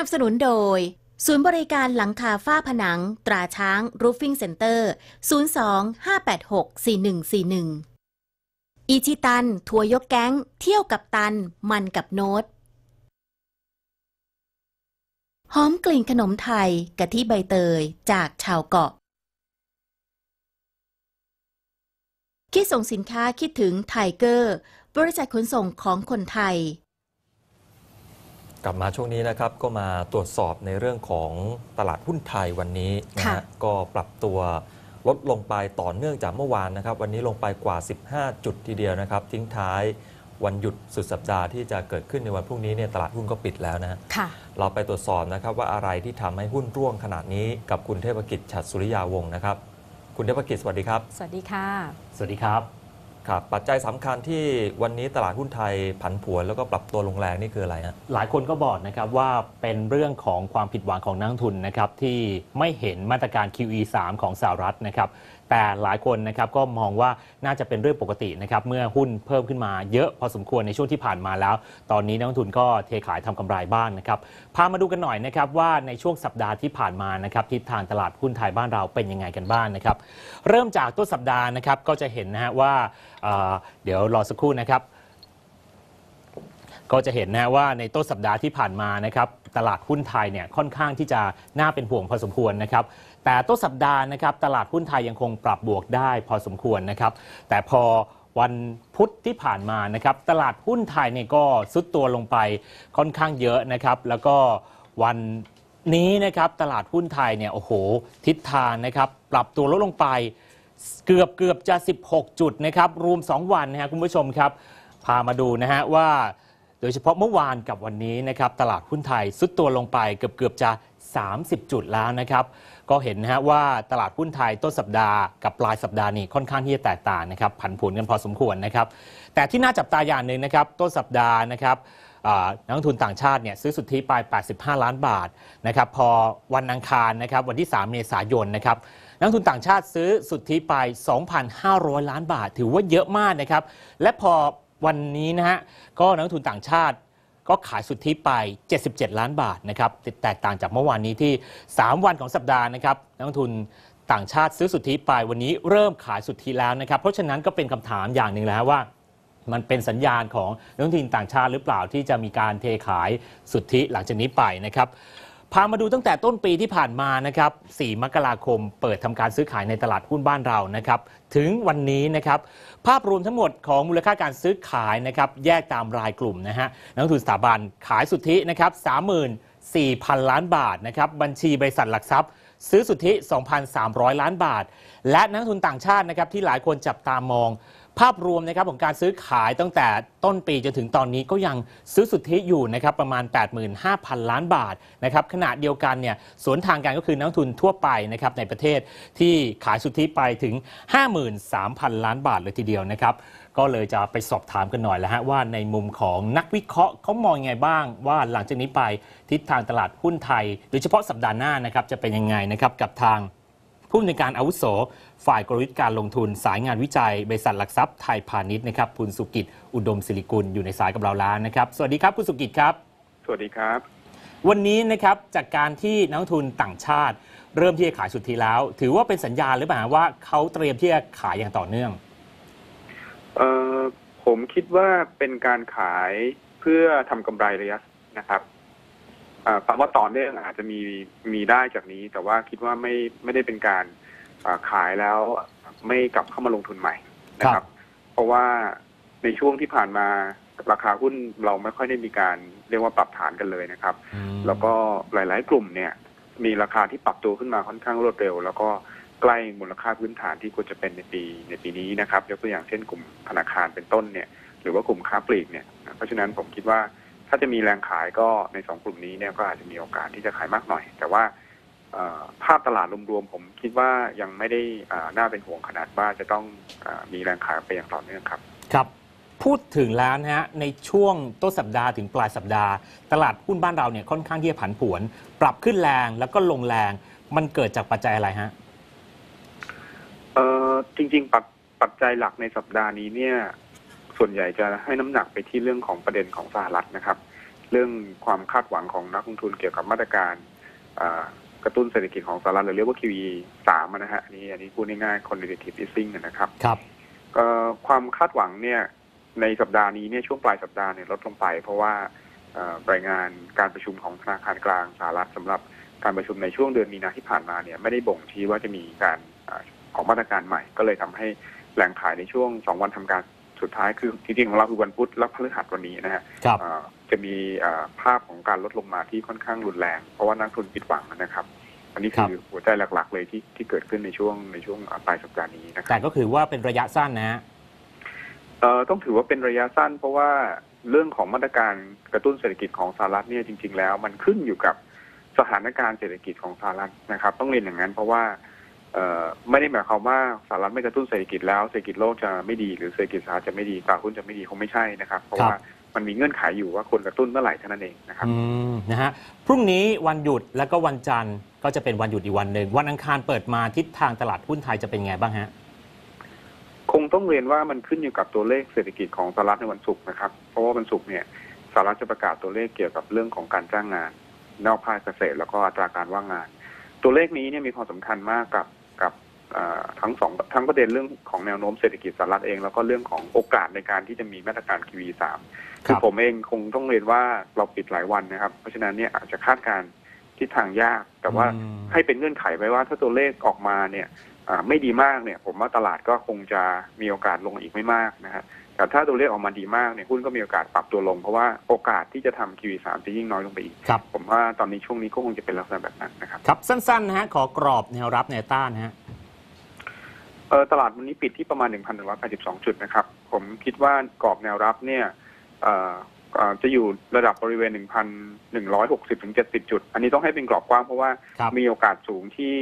นับสนุนโดย ศูนย์บริการหลังคาฝ้าผนัง ตราช้าง Roofing Center 02-586-4141 อิชิตัน ทัวร์ยกแก๊ง เที่ยวกับตัน มันกับโน้ตหอมกลิ่นขนมไทยกะทิใบเตยจากชาวเกาะ คิดส่งสินค้าคิดถึงไทเกอร์ บริษัทขนส่งของคนไทย กลับมาช่วงนี้นะครับก็มาตรวจสอบในเรื่องของตลาดหุ้นไทยวันนี้นะค่ะฮะก็ปรับตัวลดลงไปต่อเนื่องจากเมื่อวานนะครับ วันนี้ลงไปกว่า 15 จุดทีเดียวนะครับ ทิ้งท้ายวันหยุดสุดสัปดาห์ที่จะเกิดขึ้นในวันพรุ่งนี้เนี่ยตลาดหุ้นก็ปิดแล้วนะฮะค่ะเราไปตรวจสอบนะครับว่าอะไรที่ทำให้หุ้นร่วงขนาดนี้กับคุณเทพกิจฉัตรสุริยาวงศ์นะครับ คุณเทพกิจสวัสดีครับ สวัสดีค่ะ สวัสดีครับ ครับปัจจัยสำคัญที่วันนี้ตลาดหุ้นไทยผันผวนแล้วก็ปรับตัวลงแรงนี่คืออะไรฮะ หลายคนก็บอกนะครับว่าเป็นเรื่องของความผิดหวังของนักลงทุนนะครับที่ไม่เห็นมาตรการ QE 3 ของสหรัฐนะครับ แต่หลายคนนะครับก็มองว่าน่าจะเป็นเรื่องปกตินะครับเมื่อหุ้นเพิ่มขึ้นมาเยอะพอสมควรในช่วงที่ผ่านมาแล้ว ตอนนี้นักลงทุนก็เทขายทำกำไรบ้างนะครับพามาดูกันหน่อยนะครับว่าในช่วงสัปดาห์ที่ผ่านมานะครับทิศทางตลาดหุ้นไทยบ้านเราเป็นยังไงกันบ้างนะครับเริ่มจากต้นสัปดาห์นะครับก็จะเห็นนะฮะว่าเเดี๋ยวรอสักครู่นะครับก็จะเห็นนะว่าในต้นสัปดาห์ที่ผ่านมานะครับตลาดหุ้นไทยเนี่ยค่อนข้างที่จะน่าเป็นห่วงพอสมควรนะครับ แต่ต้นสัปดาห์นะครับตลาดหุ้นไทยยังคงปรับบวกได้พอสมควรนะครับ แต่พอวันพุธที่ผ่านมานะครับ ตลาดหุ้นไทยเนี่ยก็ซุดตัวลงไปค่อนข้างเยอะนะครับ แล้วก็วันนี้นะครับตลาดหุ้นไทยเนี่ยโอ้โห ทิศทางนะครับ ปรับตัวลดลงไปเกือบเกือบจะ 16 จุดนะครับ รวม 2 วันนะฮะคุณผู้ชมครับ พามาดูนะฮะว่า โดยเฉพาะเมื่อวานกับวันนี้นะครับ ตลาดหุ้นไทยซุดตัวลงไปเกือบเกือบจะ 30 จุดแล้วนะครับ ก็เห็นนะฮะว่าตลาดหุ้นไทยต้นสัปดาห์กับปลายสัปดาห์นี้ค่อนข้างที่จะแตกต่างนะครับผันผวนกันพอสมควรนะครับ แต่ที่น่าจับตาอย่างหนึ่งนะครับ ต้นสัปดาห์นะครับนักลงทุนต่างชาติเนี่ยซื้อสุทธิไป 85 ล้านบาทนะครับพอวันอังคารนะครับวันที่ 3 เมษายนนะครับนักทุนต่างชาติซื้อสุทธิไป 2,500 ล้านบาท ถือว่าเยอะมากนะครับ และพอวันนี้นะฮะก็นักทุนต่างชาติ ก็ขายสุทธิไป 77 ล้านบาทนะครับแตกต่างจากเมื่อวานนี้ที่ 3 วันของสัปดาห์นะครับนักลงทุนต่างชาติซื้อสุทธิไปวันนี้เริ่มขายสุทธิแล้วนะครับเพราะฉะนั้นก็เป็นคำถามอย่างหนึ่งแล้วว่ามันเป็นสัญญาณของนักลงทุนต่างชาติหรือเปล่าที่จะมีการเทขายสุทธิหลังจากนี้ไปนะครับ พามาดูตั้งแต่ต้นปีที่ผ่านมานะครับ 4 มกราคม เปิดทำการซื้อขายในตลาดหุ้นบ้านเรานะครับ ถึงวันนี้นะครับ ภาพรวมทั้งหมดของมูลค่าการซื้อขายนะครับ แยกตามรายกลุ่มนะฮะ นักทุนสถาบันขายสุทธินะครับ 34,000 ล้านบาทนะครับ บัญชีบริษัทหลักทรัพย์ ซื้อสุทธิ 2,300 ล้านบาท และนักทุนต่างชาตินะครับที่หลายคนจับตามอง ภาพรวมนะครับของการซื้อขายตั้งแต่ต้นปีจนถึงตอนนี้ก็ยังซื้อสุทธิอยู่นะครับประมาณ 85,000 ล้านบาทนะครับขณะเดียวกันเนี่ยสวนทางกันก็คือนักทุนทั่วไปนะครับในประเทศที่ขายสุทธิไปถึง 53,000 ล้านบาทเลยทีเดียวนะครับ ก็เลยจะไปสอบถามกันหน่อยแล้วฮะว่าในมุมของนักวิเคราะห์เขามองยังไงบ้าง ว่าหลังจากนี้ไปทิศทางตลาดหุ้นไทย โดยเฉพาะสัปดาห์หน้านะครับจะเป็นยังไงนะครับกับทางผู้อำนวยการอาวุโส ฝ่ายกลยุทธ์การลงทุนสายงานวิจัย บริษัทหลักทรัพย์ไทยพาณิชย์นะครับคุณสุกิจอุดมศิริกุลอยู่ในสายกับเราแล้วนะครับ สวัสดีครับคุณสุกิจครับ สวัสดีครับ วันนี้นะครับจากการที่นักลงทุนต่างชาติ เริ่มที่จะขายสุทธิแล้ว ถือว่าเป็นสัญญาณหรือเปล่าว่าเขาเตรียมที่จะขายอย่างต่อเนื่อง เอ่อผมคิดว่าเป็นการขายเพื่อทำกำไรระยะนะครับอ่าคำว่าต่อเนื่องอาจจะมีมีได้จากนี้ แต่ว่าคิดว่าไม่ไม่ได้เป็นการอ่าขายแล้วไม่กลับเข้ามาลงทุนใหม่นะครับเพราะว่าในช่วงที่ผ่านมาราคาหุ้นเราไม่ค่อยได้มีการเรียกว่าปรับฐานกันเลยนะครับแล้วก็หลาย ๆ กลุ่มเนี่ย มีราคาที่ปรับตัวขึ้นมาค่อนข้างรวดเร็ว แล้วก็ ใกล้มูลค่าพื้นฐานที่ควรจะเป็นในปีในปีนี้นะครับยกตัวอย่างเช่นกลุ่มธนาคารเป็นต้นเนี่ยหรือว่ากลุ่มค้าปลีกเนี่ยเพราะฉะนั้นผมคิดว่าถ้าจะมีแรงขายก็ในสองกลุ่มนี้เนี่ยก็อาจจะมีโอกาสที่จะขายมากหน่อย แต่ว่าภาพตลาดรวมๆผมคิดว่ายังไม่ได้น่าเป็นห่วงขนาดว่าจะต้องอมีแรงขายไปอย่างต่อเนื่องครับครับ พูดถึงแล้วนะฮะในช่วงต้นสัปดาห์ถึงปลายสัปดาห์ ตลาดหุ้นบ้านเราเนี่ยค่อนข้างที่จะผันผวน ปรับขึ้นแรงแล้วก็ลงแรงมันเกิดจากปัจจัยอะไรฮะ จริง ๆ ปัจปัจจัยหลักในสัปดาห์นี้เนี่ย ส่วนใหญ่จะให้น้ำหนักไปที่เรื่องของประเด็นของสหรัฐนะครับ เรื่องความคาดหวังของนักลงทุนเกี่ยวกับมาตรการอ่ากระตุ้นเศรษฐกิจของสหรัฐหรือเรียกว่า QE สามนะฮะอันนี้อันนี้พูดง่ายๆ quantitative easing นะครับครับเอ่อความคาดหวังเนี่ยในสัปดาห์นี้เนี่ยช่วงปลายสัปดาห์เนี่ยลดลงไป เพราะว่าเอ่อรายงานการประชุมของธนาคารกลางสหรัฐสำหรับการประชุมในช่วงเดือนมีนาที่ผ่านมาเนี่ยไม่ได้บ่งชี้ว่าจะมีการ เอ่อออกมาตรการใหม่ ก็เลยทำให้แหล่งขายในช่วงสองวันทำการสุดท้ายคือจริงๆของเราคือวันพุธและพฤหัสวันนี้นะฮะครับเอ่อจะมีเอ่อภาพของการลดลงมาที่ค่อนข้างรุนแรง เพราะว่านักทุนผิดหวังนะครับ อันนี้คือหัวใจหลักๆ เลยที่ที่เกิดขึ้นในช่วงในช่วงปลายสัปดาห์นี้นะคแต่รับก็คือว่าเป็นระยะสั้นนะฮะเอ่อต้องถือว่าเป็นระยะสั้น เพราะว่าเรื่องของมาตรการกระตุ้นเศรษฐกิจของสหรัฐเนี่ยจริง ๆ แล้ว มันขึ้นอยู่กับสถานการณ์เศรษฐกิจของสหรัฐนะครับ ต้องเรียนอย่างนั้นเพราะว่าเอ่อ ไม่ได้หมายความว่าสหรัฐไม่กระตุ้นเศรษฐกิจแล้วเศรษฐกิจโลกจะไม่ดีหรือเศรษฐกิจสหรัฐจะไม่ดีตลาดหุ้นจะไม่ดีคงไม่ใช่นะครับ เพราะครับว่ามันมีเงื่อนไขอยู่ว่าควรกระตุ้นเมื่อไหร่เท่านั้นเองนะครับอืมนะฮะพรุ่งนี้วันหยุดแล้วก็วันจันทร์ก็จะเป็นวันหยุดอีกวันหนึ่งวันอังคารเปิดมาทิศทางตลาดหุ้นไทยจะเป็นไงบ้างฮะคงต้องเรียนว่ามันขึ้นอยู่กับตัวเลขเศรษฐกิจของสหรัฐในวันศุกร์นะครับ เพราะว่าวันศุกร์เนี่ยสหรัฐจะประกาศตัวเลขเกี่ยวกับเรื่องของการจ้างงานนอกภาคเกษตรแล้วก็อัตราการว่างงาน ตัวเลขนี้เนี่ยมีความสำคัญมากกับกับเอ่อ ทั้งสองทั้งประเด็นเรื่องของแนวโน้มเศรษฐกิจสหรัฐเอง แล้วก็เรื่องของโอกาสในการที่จะมีมาตรการ QE สามคือผมเองคงต้องเรียนว่าเราปิดหลายวันนะครับ เพราะฉะนั้นเนี่ยอาจจะคาดการณ์ทิศทางยาก แต่ว่าอืมให้เป็นเงื่อนไขไว้ว่าถ้าตัวเลขออกมาเนี่ยอ่าไม่ดีมากเนี่ย ผมว่าตลาดก็คงจะมีโอกาสลงอีกไม่มากนะฮะแต่ถ้าตัวเลขออกมาดีมากเนี่ยหุ้นก็มีโอกาสปรับตัวลง เพราะว่าโอกาสที่จะทำ QE สามจะยิ่งน้อยลงไปอีกครับผมว่าตอนนี้ช่วงนี้ก็คงจะเป็นลักษณะแบบนั้นนะครับ ครับสั้นๆนะฮะขอกรอบแนวรับแนวต้านนะฮะ เออตลาดวันนี้ปิดที่ประมาณ 1,182 จุดนะครับ ผมคิดว่ากรอบแนวรับเนี่ยเอ่อเอ่อจะอยู่ระดับบริเวณ 1,160ถึง70 จุด อันนี้ต้องให้เป็นกรอบกว้างเพราะว่าครับ มีโอกาสสูงที่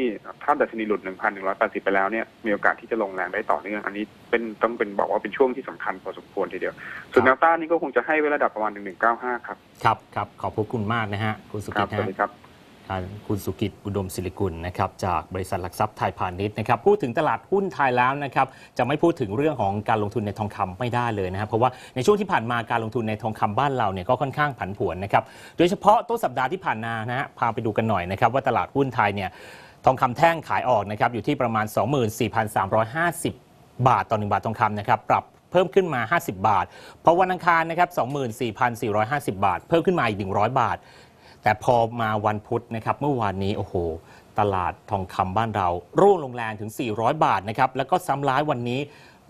ถ้าดัชนีหลุด 1,180 ไปแล้วเนี่ยมีโอกาสที่จะลงแรงได้ต่อเนื่อง อันนี้เป็นต้องเป็นบอกว่าเป็นช่วงที่สำคัญพอสมควรทีเดียว ส่วนแนวต้านนี่ก็คงจะให้ไว้ระดับประมาณ 1195 ครับ ครับครับขอบพระคุณมากนะฮะคุณสุครักิบ ตสวัสนะดีฮะครับทาง คุณสุกิตอุดมศิริกุลนะครับจากบริษัทหลักทรัพย์ไทยพาณิชย์นะครับพูดถึงตลาดหุ้นไทยแล้วนะครับจะไม่พูดถึงเรื่องของการลงทุนในทองคำไม่ได้เลยนะครับเพราะว่าในช่วงที่ผ่านมาการลงทุนในทองคำบ้านเราเนี่ยก็ค่อนข้างผันผวนนะครับโดยเฉพาะต้นสัปดาห์ที่ผ่านมานะฮะพาไปดูกันหน่อยนะครับว่าตลาดหุ้นไทยเนี่ยทองคำแท่งขายออกนะครับอยู่ที่ประมาณ 24,350 บาทต่อ 1 บาททองคำนะครับปรับเพิ่มขึ้นมา 50 บาท เพราะวันอังคารนะครับ 24,450 บาท เพิ่มขึ้นมาอีก 100 บาท แต่พอมาวันพุธนะครับเมื่อวานนี้โอ้โห ตลาดทองคำบ้านเรา ร่วงลงแรงถึง 400 บาทนะครับแล้วก็ซ้ำร้ายวันนี้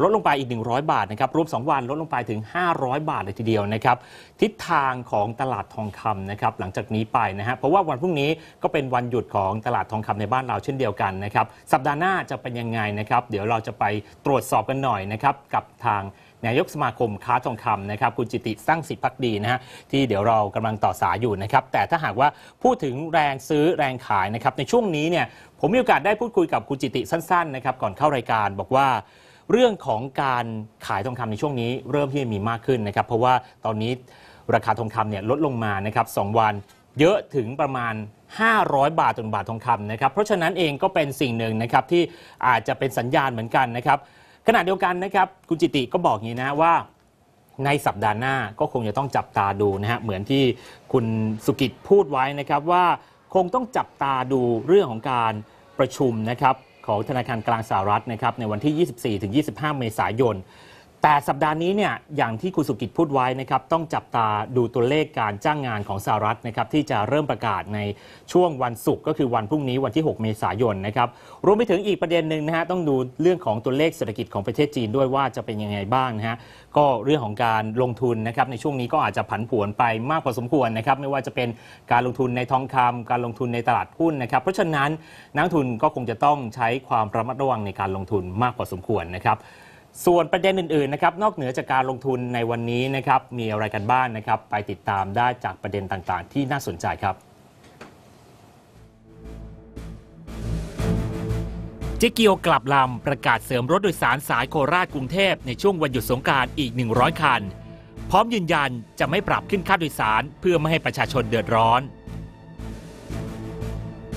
ลดลงไปอีก 100 บาทนะครับรวม 2 วันลดลงไปถึง 500 บาทเลยทีเดียวนะครับทิศทางของตลาดทองคำนะครับหลังจากนี้ไปนะฮะเพราะว่าวันพรุ่งนี้ก็เป็นวันหยุดของตลาดทองคำในบ้านเราเช่นเดียวกันนะครับสัปดาห์หน้าจะเป็นยังไงนะครับเดี๋ยวเราจะไปตรวจสอบกันหน่อยนะครับกับทางนายกสมาคมค้าทองคำนะครับคุณจิติสร้างสิทธิพักดีนะฮะที่เดี๋ยวเรากำลังต่อสายอยู่นะครับแต่ถ้าหากว่าพูดถึงแรงซื้อแรงขายนะครับในช่วงนี้เนี่ยผมมีโอกาสได้พูดคุยกับคุณจิติสั้นๆนะครับก่อนเข้ารายการบอกว่า เรื่องของการขายทองคำในช่วงนี้เริ่มที่จะมีมากขึ้นนะครับ เพราะว่าตอนนี้ราคาทองคำเนี่ยลดลงมานะครับสองวันเยอะถึงประมาณ 500 บาทต่อบาททองคำนะครับ เพราะฉะนั้นเองก็เป็นสิ่งหนึ่งนะครับที่อาจจะเป็นสัญญาณเหมือนกันนะครับขณะเดียวกันนะครับคุณจิติก็บอกอย่างนี้นะว่าในสัปดาห์หน้าก็คงจะต้องจับตาดูนะฮะเหมือนที่คุณสุกิจพูดไว้นะครับว่าคงต้องจับตาดูเรื่องของการประชุมนะครับ ของธนาคารกลางสหรัฐนะครับในวันที่ 24-25 เมษายน แต่สัปดาห์นี้เนี่ยอย่างที่คุณสุกิจพูดไว้นะครับต้องจับตาดูตัวเลขการจ้างงานของสหรัฐนะครับที่จะเริ่มประกาศในช่วงวันศุกร์ก็คือวันพรุ่งนี้วันที่ 6 เมษายนนะครับรวมไปถึงอีกประเด็นหนึ่งนะฮะต้องดูเรื่องของตัวเลขเศรษฐกิจของประเทศจีนด้วยว่าจะเป็นยังไงบ้างนะฮะก็เรื่องของการลงทุนนะครับในช่วงนี้ก็อาจจะผันผวนไปมากพอสมควรนะครับไม่ว่าจะเป็นการลงทุนในทองคำการลงทุนในตลาดหุ้นนะครับเพราะฉะนั้นนักทุนก็คงจะต้องใช้ความระมัดระวังในการลงทุนมากพอสมควรนะครับ ส่วนประเด็นอื่นๆนะครับนอกเหนือจากการลงทุนในวันนี้นะครับมีอะไรกันบ้างนะครับ ไปติดตามได้จากประเด็นต่างๆ ที่น่าสนใจครับเจ๊เกียวกลับลำประกาศเสริมรถโดยสารสายโคราชกรุงเทพในช่วงวันหยุดสงการอีก 100 คัน พร้อมยืนยันจะไม่ปรับขึ้นค่าโดยสารเพื่อไม่ให้ประชาชนเดือดร้อน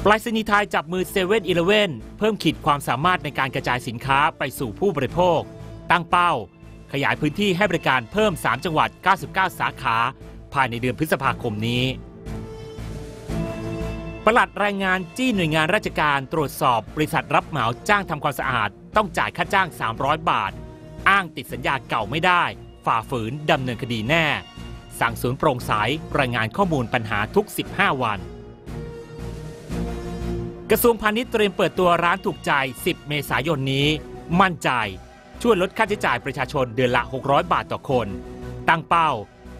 ปลายสนีไทยจับมือ7 e เ e ่ e อเพิ่มขีดความสามารถในการกระจายสินค้าไปสู่ผู้บริโภค ตั้งเป้า ขยายพื้นที่ให้บริการเพิ่ม 3 จังหวัด 99 สาขา ภายในเดือนพฤษภาคมนี้ปลัดแรงงานจี้หน่วยงานราชการตรวจสอบบริษัทรับเหมาจ้างทำความสะอาด ต้องจ่ายค่าจ้าง 300 บาท อ้างติดสัญญาเก่าไม่ได้ ฝ่าฝืนดำเนินคดีแน่ สั่งศูนย์โปร่งใสรายงานข้อมูลปัญหาทุก 15 วัน กระทรวงพาณิชย์เตรียมเปิดตัวร้านถูกใจ 10 เมษายนนี้ มั่นใจ ช่วยลดค่าใช้จ่ายประชาชนเดือนละ 600 บาทต่อคน ตั้งเป้า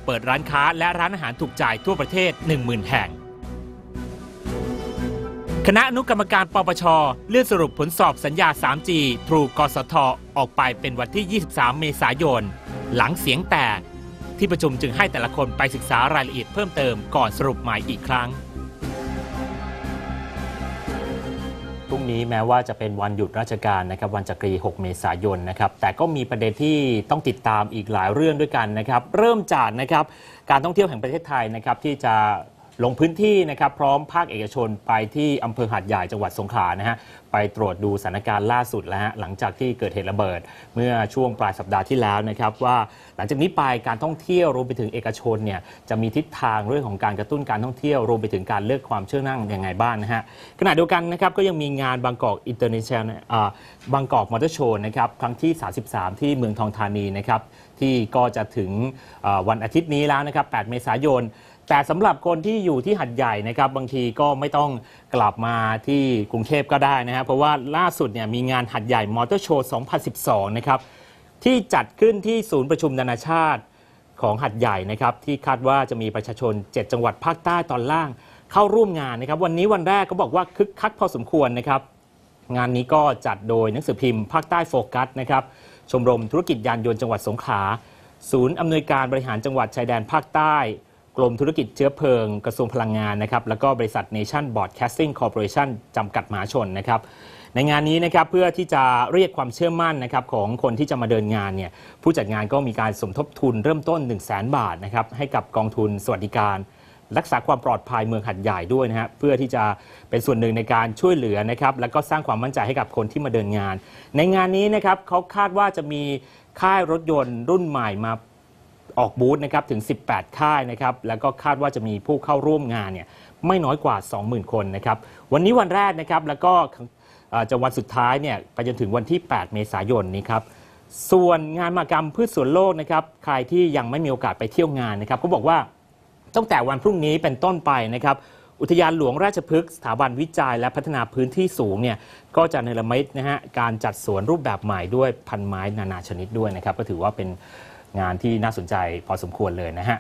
เปิดร้านค้าและร้านอาหารถูกใจทั่วประเทศ 10,000 แห่ง คณะอนุกรรมการปปช เลื่อนสรุปผลสอบสัญญา 3G ทรูกสทออกไปเป็นวันที่ 23 เมษายน หลังเสียงแตก ที่ประชุมจึงให้แต่ละคนไปศึกษารายละเอียดเพิ่มเติมก่อนสรุปใหม่อีกครั้ง พรุ่งนี้แม้ว่าจะเป็นวันหยุดราชการนะครับวันจักรี 6 เมษายนนะครับแต่ก็มีประเด็นที่ต้องติดตามอีกหลายเรื่องด้วยกันนะครับ เริ่มจากนะครับการท่องเที่ยวแห่งประเทศไทยนะครับที่จะ ลงพื้นที่นะครับพร้อมภาคเอกชนไปที่อำเภอหาดใหญ่จังหวัดสงขลานะฮะไปตรวจดูสถานการณ์ล่าสุดแล้วฮะหลังจากที่เกิดเหตุระเบิด เมื่อช่วงปลายสัปดาห์ที่แล้วนะครับว่าหลังจากนี้ไปการท่องเที่ยวรวมไปถึงเอกชนเนี่ยจะมีทิศทางเรื่องของการกระตุ้นการท่องเที่ยวรวมไปถึงการเลือกความเชื่อนั่งยังไงบ้างนะฮะขณะเดียวกันนะครับก็ยังมีงานบางกอกอินเตอร์เนชั่นบางกอกมอเตอร์โชว์นะครับครั้งที่ 33 ที่เมืองทองธานีนะครับที่ก็จะถึงวันอาทิตย์นี้แล้วนะครับ 8 เมษายน แต่สำหรับคนที่อยู่ที่หัดใหญ่นะครับบางทีก็ไม่ต้องกลับมาที่กรุงเทพก็ได้นะฮะเพราะว่าล่าสุดเนี่ยมีงานหัดใหญ่มอเตอร์โชว์ 2012 นะครับที่จัดขึ้นที่ศูนย์ประชุมนานาชาติของหัดใหญ่นะครับที่คาดว่าจะมีประชาชน 7 จังหวัดภาคใต้ตอนล่างเข้าร่วมงานนะครับ วันนี้วันแรกก็บอกว่าคึกคักพอสมควรนะครับ งานนี้ก็จัดโดยหนังสือพิมพ์ภาคใต้โฟกัสนะครับชมรมธุรกิจยานยนต์จังหวัดสงขลาศูนย์อำนวยการบริหารจังหวัดชายแดนภาคใต้ กรมธุรกิจเชื้อเพลิงกระทรวงพลังงานนะครับแล้วก็บริษัท Nation Broadcasting Corporation จำกัดมหาชนนะครับในงานนี้นะครับเพื่อที่จะเรียกความเชื่อมั่นนะครับของคนที่จะมาเดินงานเนี่ยผู้จัดงานก็มีการสมทบทุนเริ่มต้น 1 0 0 0 0แบาทนะครับให้กับกองทุนสวัสดิการ รักษาความปลอดภัยเมืองหัดใหญ่ด้วยนะฮะเพื่อที่จะเป็นส่วนหนึ่งในการช่วยเหลือนะครับแล้วก็สร้างความมั่นใจให้กับคนที่มาเดินงาน ในงานนี้นะครับเขาคาดว่าจะมีค่ายรถยนต์รุ่นใหม่มา ออกบูธนะครับถึง 18 ค่ายนะครับแล้วก็คาดว่าจะมีผู้เข้าร่วมงานเนี่ยไม่น้อยกว่า 20,000 คนนะครับวันนี้วันแรกนะครับแล้วก็จะวันสุดท้ายเนี่ยไปจนถึงวันที่ 8 เมษายนนี้ครับส่วนงานมหกรรมพืชสวนโลกนะครับใครที่ยังไม่มีโอกาสไปเที่ยวงานนะครับก็บอกว่าตั้งแต่วันพรุ่งนี้เป็นต้นไปนะครับอุทยานหลวงราชพฤกษ์สถาบันวิจัยและพัฒนาพื้นที่สูงเนี่ยก็จะเนรมิตนะฮะการจัดสวนรูปแบบใหม่ด้วยพันไม้นานาชนิดด้วยนะครับ ก็ถือว่าเป็น งานที่น่าสนใจพอสมควรเลยนะฮะ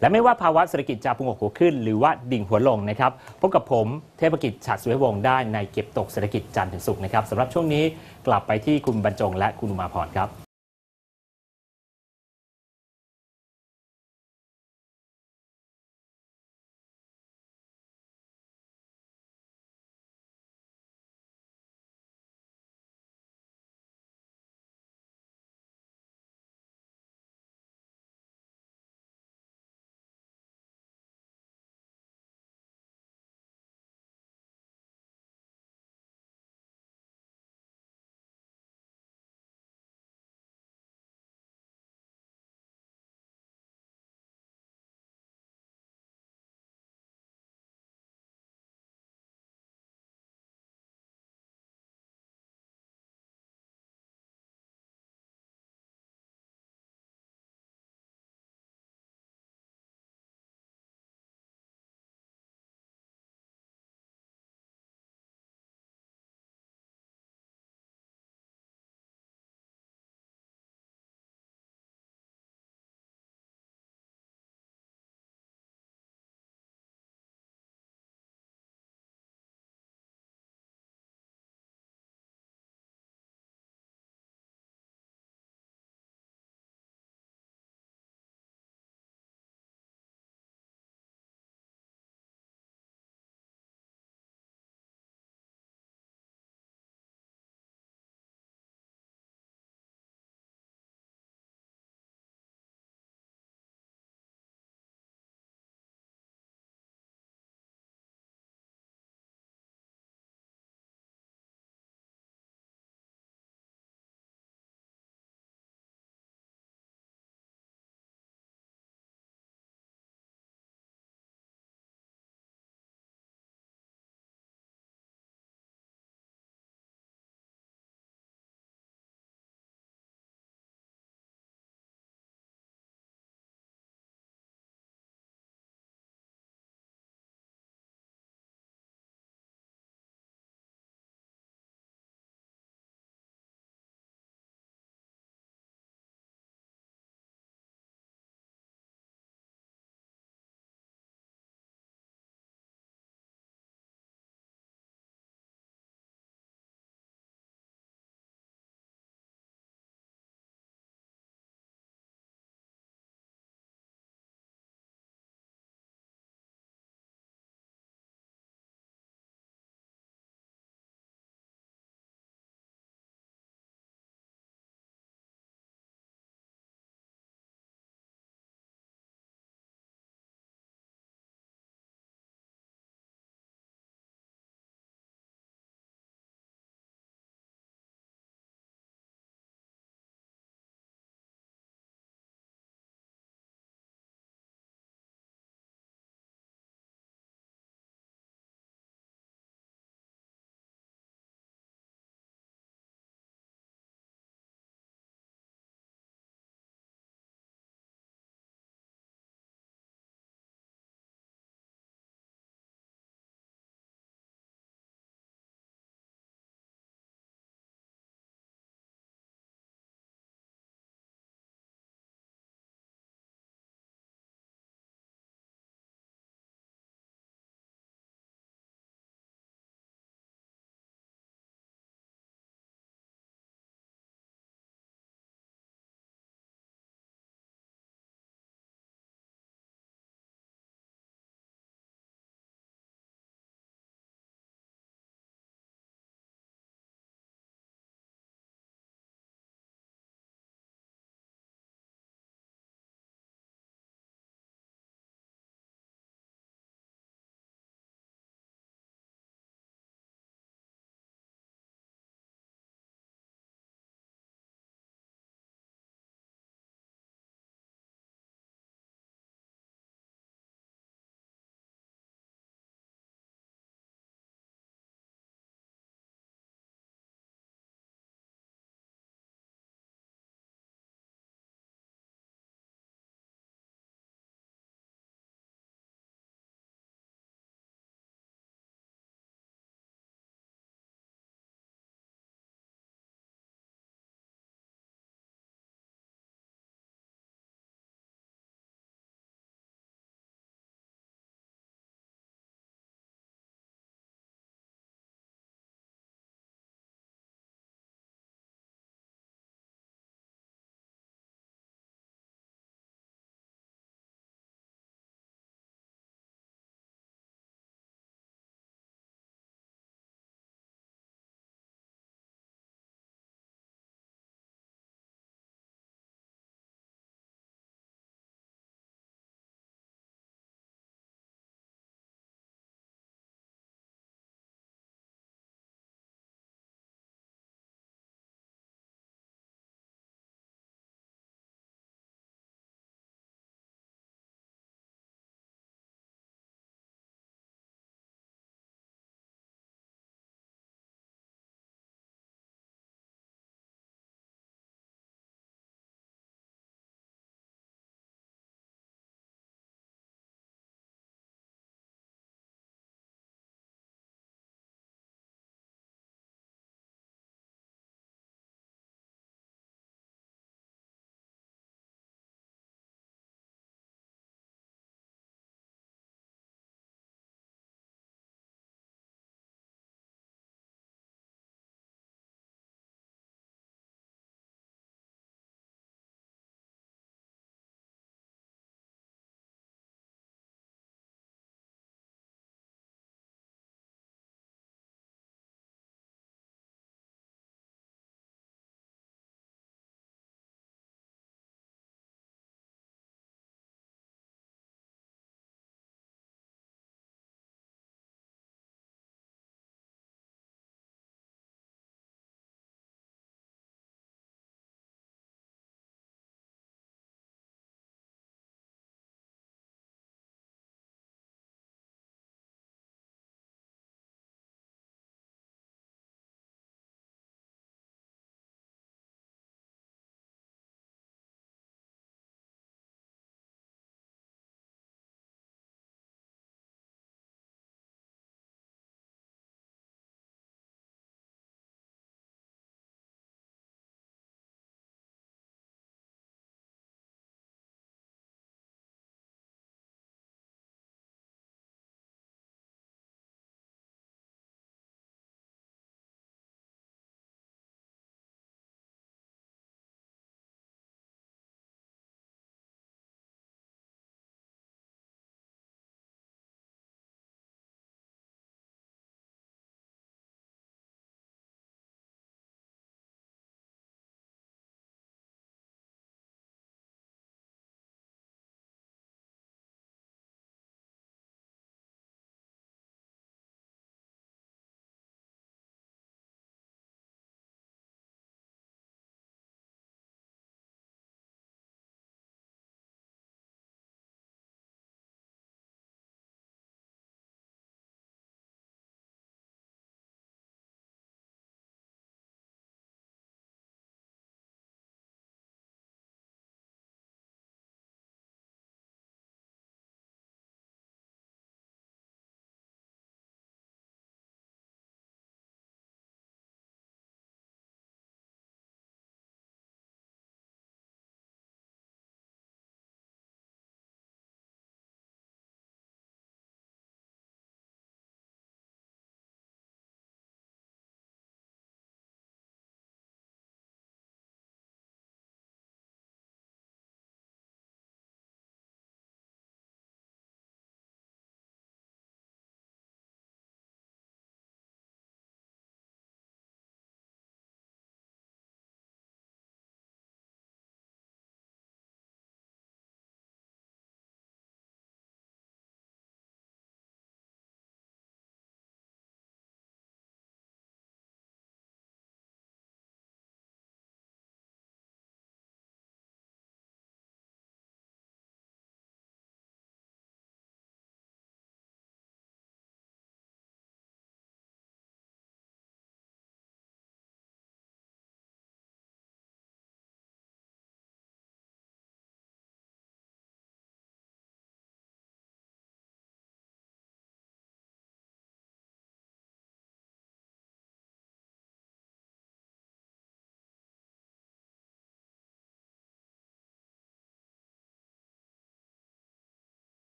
และไม่ว่าภาวะเศรษฐกิจจะพุ่งอกหัวขึ้น หรือว่าดิ่งหัวลงนะครับพบกับผมเทพกิจฉัตรสุวิวงศ์ได้ในเก็บตกเศรษฐกิจจันทร์ถึงศุกร์นะครับสำหรับช่วงนี้กลับไปที่คุณบรรจงและคุณอุมาพรครับ